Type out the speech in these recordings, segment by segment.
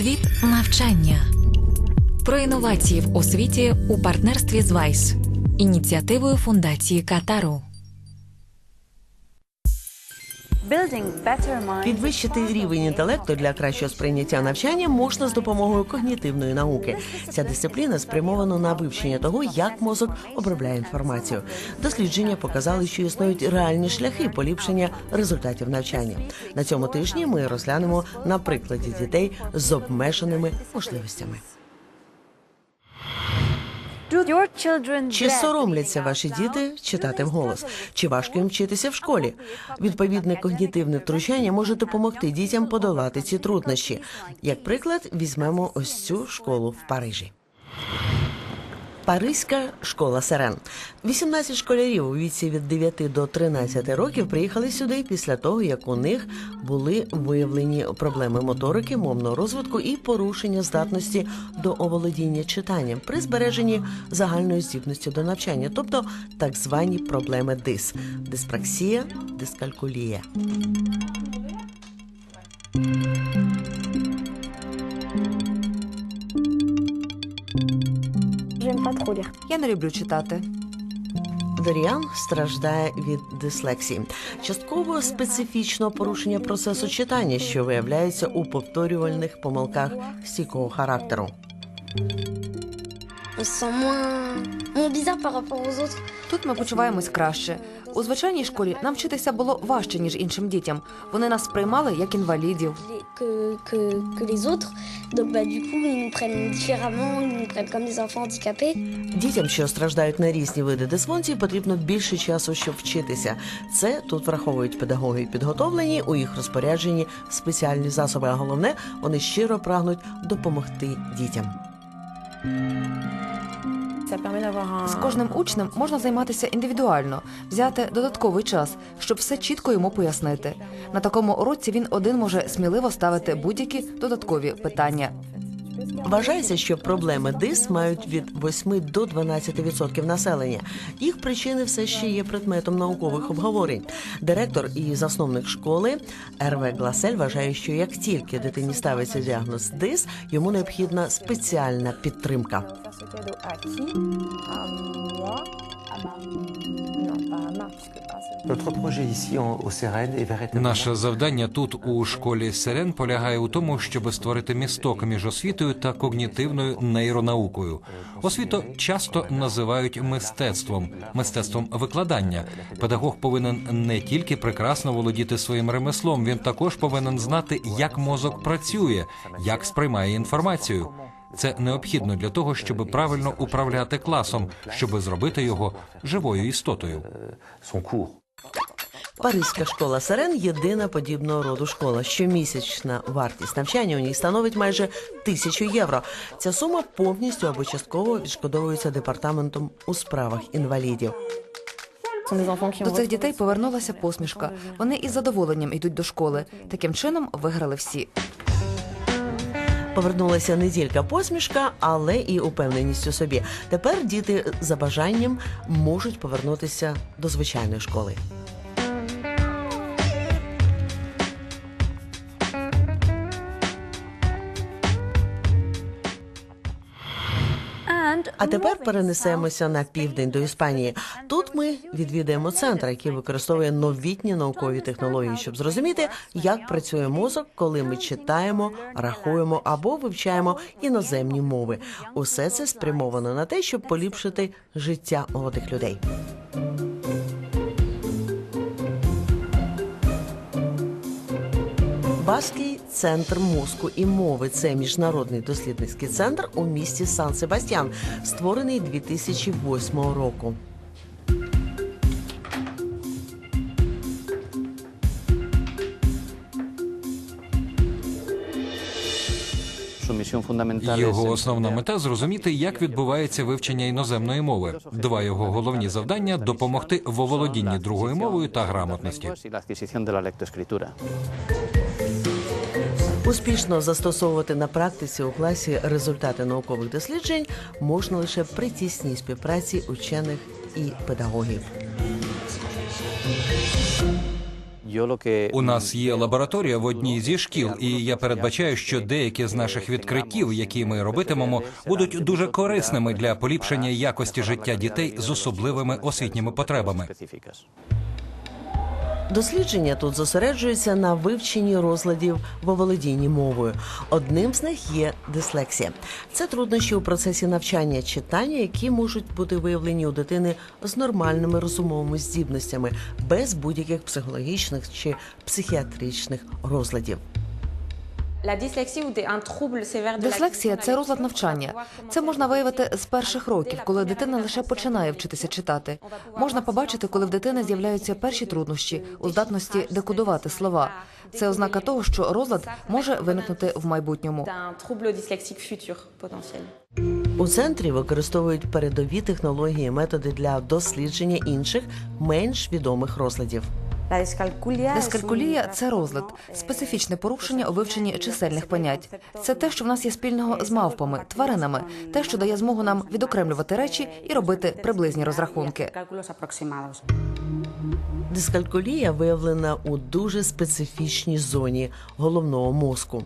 Світ навчання про інновації в освіті у партнерстві з ВАЙС, ініціативою фундації Катару. Підвищити рівень інтелекту для кращого сприйняття навчання можна з допомогою когнітивної науки. Ця дисципліна спрямована на вивчення того, як мозок обробляє інформацію. Дослідження показали, що існують реальні шляхи поліпшення результатів навчання. На цьому тижні ми розглянемо на прикладі дітей з обмеженими можливостями. Чи соромляться ваші діти читати вголос? Чи важко їм вчитися в школі? Відповідне когнітивне втручання може допомогти дітям подолати ці труднощі. Як приклад, візьмемо ось цю школу в Парижі. Паризька школа сирен. 18 школярів у віці від 9 до 13 років приїхали сюди після того, як у них були виявлені проблеми моторики, мовного розвитку і порушення здатності до оволодіння читанням при збереженні загальної здібності до навчання, тобто так звані проблеми ДИС диспраксія, дискалькулія. Я не люблю читати. Доріан страждає від дислексії, частково специфічного порушення процесу читання, що виявляється у повторювальних помилках стійкого характеру. On se sent moins, moins bizarre par rapport aux autres. Тут ми почуваємось краще. У звичайній школі нам вчитися було важче, ніж іншим дітям. Вони нас сприймали як інвалідів. Que, que, que les autres. Donc bah, du coup, ils nous prennent différemment, ils nous prennent comme des enfants handicapés. Дітям, що страждають на різні види дисфункції, потрібно більше часу, щоб вчитися. Це тут враховують педагоги підготовлені у їх розпорядженні спеціальні засоби. А головне, вони щиро прагнуть допомогти дітям. З кожним учнем можна займатися індивідуально, взяти додатковий час, щоб все чітко йому пояснити. На такому уроці він один може сміливо ставити будь-які додаткові питання. Вважається, що проблеми ДИС мають від 8 до 12% населення. Їх причини все ще є предметом наукових обговорень. Директор і засновник школи Ерве Гласель вважає, що як тільки дитині ставиться діагноз ДИС, йому необхідна спеціальна підтримка. Cadeau à qui À moi À ma... Non, pas à ma, puisque Наше завдання тут у школі Сирен полягає у тому, щоб створити місток між освітою та когнітивною нейронаукою. Освіту часто називають мистецтвом, мистецтвом викладання. Педагог повинен не тільки прекрасно володіти своїм ремеслом, він також повинен знати, як мозок працює, як сприймає інформацію. Це необхідно для того, щоб правильно управляти класом, щоб зробити його живою істотою. Паризька школа Сирен єдина подібного роду школа. Щомісячна вартість навчання у ній становить майже тисячу євро. Ця сума повністю або частково відшкодовується департаментом у справах інвалідів. До цих дітей повернулася посмішка. Вони із задоволенням йдуть до школи. Таким чином виграли всі. Повернулася не тільки посмішка, але і упевненість у собі. Тепер діти за бажанням можуть повернутися до звичайної школи. А тепер перенесемося на південь до Іспанії. Тут ми відвідаємо центр, який використовує новітні наукові технології, щоб зрозуміти, як працює мозок, коли ми читаємо, рахуємо або вивчаємо іноземні мови. Усе це спрямовано на те, щоб поліпшити життя молодих людей. Баский центр мозку і мови це міжнародний дослідницький центр у місті Сан Себастьян, створений 2008 року. Його основна мета зрозуміти, як відбувається вивчення іноземної мови. Два його головні завдання допомогти в оволодінні другою мовою та грамотності. Успішно застосовувати на практиці у класі результати наукових досліджень можна лише при тісній співпраці учених і педагогів. У нас є лабораторія в одній зі шкіл, і я передбачаю, що деякі з наших відкриттів, які ми робитимемо, будуть дуже корисними для поліпшення якості життя дітей з особливими освітніми потребами. Дослідження тут зосереджуються на вивченні розладів в оволодінні мовою. Одним з них є дислексія. Це труднощі у процесі навчання читання, які можуть бути виявлені у дитини з нормальними розумовими здібностями, без будь-яких психологічних чи психіатричних розладів. Дислексія це розлад навчання. Це можна виявити з перших років, коли дитина лише починає вчитися читати. Можна побачити, коли в дитини з'являються перші труднощі у здатності декодувати слова. Це ознака того, що розлад може виникнути в майбутньому. У центрі використовують передові технології, і методи для дослідження інших менш відомих розладів. Дискалькулія це розлад, специфічне порушення у вивченні чисельних понять. Це те, що в нас є спільного з мавпами, тваринами, те, що дає змогу нам відокремлювати речі і робити приблизні розрахунки. Дискалькулія виявлена у дуже специфічній зоні головного мозку.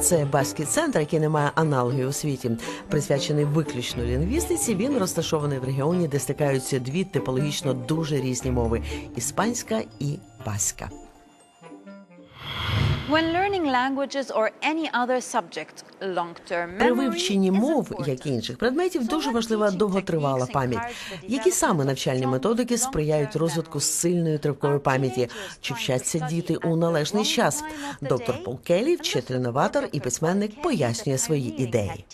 Це баський центр, який не має аналогів у світі, присвячений виключно лінгвістиці. Він розташований в регіоні, де стикаються дві типологічно дуже різні мови іспанська і баська. При memory вивченні мов, як і інших предметів, дуже важлива довготривала пам'ять. Які саме навчальні методики сприяють розвитку сильної тривкої пам'яті? Чи вчаться діти у належний час? Доктор Пол Келлі, вчитель новатор і письменник, пояснює свої ідеї.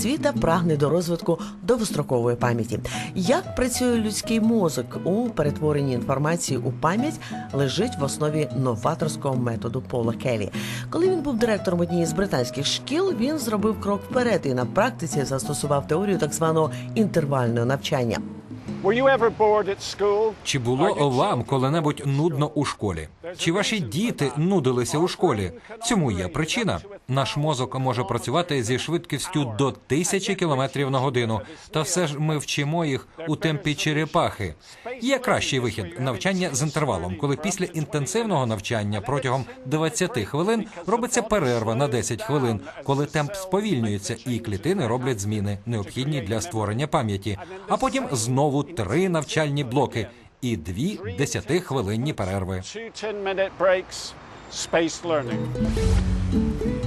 Освіта прагне до розвитку довгострокової пам'яті. Як працює людський мозок у перетворенні інформації у пам'ять лежить в основі новаторського методу Пола Келлі. Коли він був директором однієї з британських шкіл, він зробив крок вперед і на практиці застосував теорію так званого інтервального навчання. Чи було вам коли-небудь нудно у школі? Чи ваші діти нудилися у школі? Цьому є причина. Наш мозок може працювати зі швидкістю до тисячі кілометрів на годину, та все ж ми вчимо їх у темпі черепахи. Є кращий вихід навчання з інтервалом, коли після інтенсивного навчання протягом 20 хвилин робиться перерва на 10 хвилин, коли темп сповільнюється і клітини роблять зміни, необхідні для створення пам'яті. А потім знову три навчальні блоки і дві 10-хвилинні перерви. Two 10-minute breaks, spaced learning.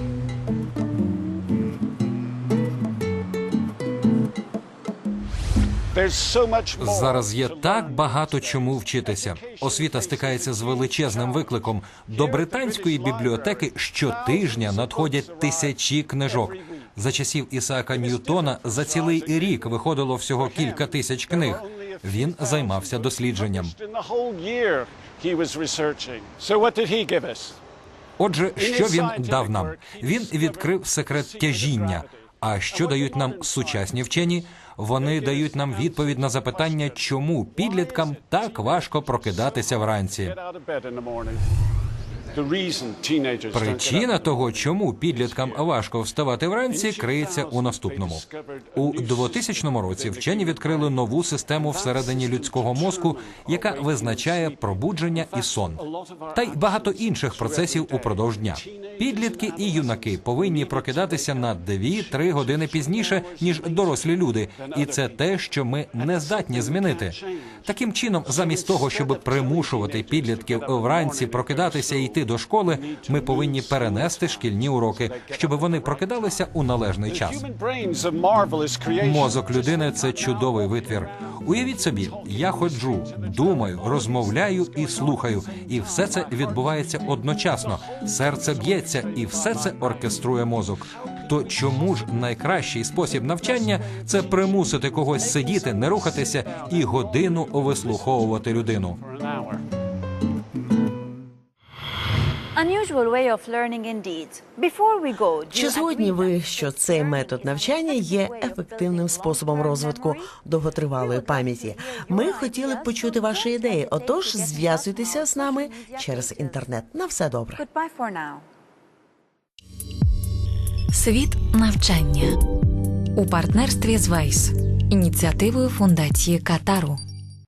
Зараз є так багато чому вчитися. Освіта стикається з величезним викликом. До британської бібліотеки щотижня надходять тисячі книжок. За часів Ісаака Ньютона за цілий рік виходило всього кілька тисяч книг. Він займався дослідженням. Отже, що він дав нам? Він відкрив секрет тяжіння. А що дають нам сучасні вчені? Вони дають нам відповідь на запитання, чому підліткам так важко прокидатися вранці. Причина того, чому підліткам важко вставати вранці, криється у наступному. У 2000 році вчені відкрили нову систему всередині людського мозку, яка визначає пробудження і сон, та й багато інших процесів упродовж дня. Підлітки і юнаки повинні прокидатися на 2-3 години пізніше ніж дорослі люди, і це те, що ми не здатні змінити. Таким чином, замість того, щоб примушувати підлітків вранці прокидатися і йти до школи, ми повинні перенести шкільні уроки, щоб вони прокидалися у належний час. Мозок людини це чудовий витвір. Уявіть собі, я ходжу, думаю, розмовляю і слухаю, і все це відбувається одночасно. Серце б'ється, і все це оркеструє мозок. То чому ж найкращий спосіб навчання це примусити когось сидіти, не рухатися і годину вислуховувати людину? Чи згодні ви, що цей метод навчання є ефективним способом розвитку довготривалої пам'яті? Ми хотіли б почути ваші ідеї. Отож, зв'язуйтеся з нами через інтернет. На все добре. Goodbye for. Світ навчання у партнерстві з Вайс, ініціативою фундації Катару.